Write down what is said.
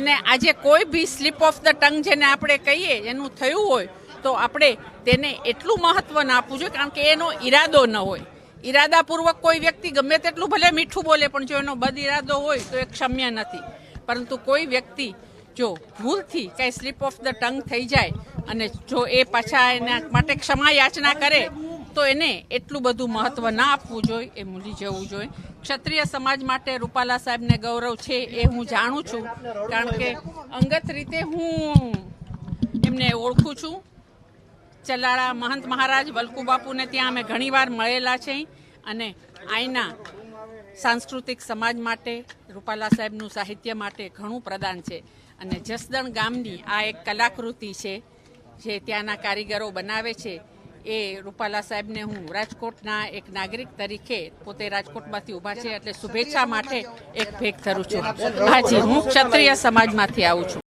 અને આજે કોઈ બી સ્લીપ ઓફ ધ ટંગ જેને આપણે કહીએ, એનું થયું હોય, તો આપણે તેને એટલું મહત્વ ના આપવું જોઈએ, કારણ કે એનો ઈરાદો ન હોય. ઈરાદાપૂર્વક કોઈ વ્યક્તિ ગમે તેટલું ભલે મીઠું બોલે, પણ જો એનો બદ ઈરાદો હોય, તો એ ક્ષમ્ય નથી. પરંતુ કોઈ વ્યક્તિ જો ભૂલથી કાંઈ સ્લીપ ઓફ ધ ટંગ થઈ જાય અને જો એ પાછા એના માટે ક્ષમા યાચના કરે તો એને એટલું બધું મહત્વ ના આપવું જોઈએ, એ ભૂલી જવું જોઈએ. ક્ષત્રિય સમાજ માટે રૂપાલા સાહેબને ગૌરવ છે એ હું જાણું છું. કારણ કે અંગત રીતે હું એમને ઓળખું છું. ચલાળા મહંત મહારાજ વલકુ બાપુને ત્યાં અમે ઘણીવાર મળેલા છે. અને અહીંના સાંસ્કૃતિક સમાજ માટે, રૂપાલા સાહેબનું સાહિત્ય માટે ઘણું પ્રદાન છે. અને જસદણ ગામની આ એક કલાકૃતિ છે, જે ત્યાંના કારીગરો બનાવે છે. એ રૂપાલા સાહેબને હું રાજકોટના એક નાગરિક તરીકે પોતે રાજકોટમાંથી ઊભા છે એટલે શુભેચ્છા માટે એક ભેગ કરું છું. હાજી, હું ક્ષત્રિય સમાજમાંથી આવું છું.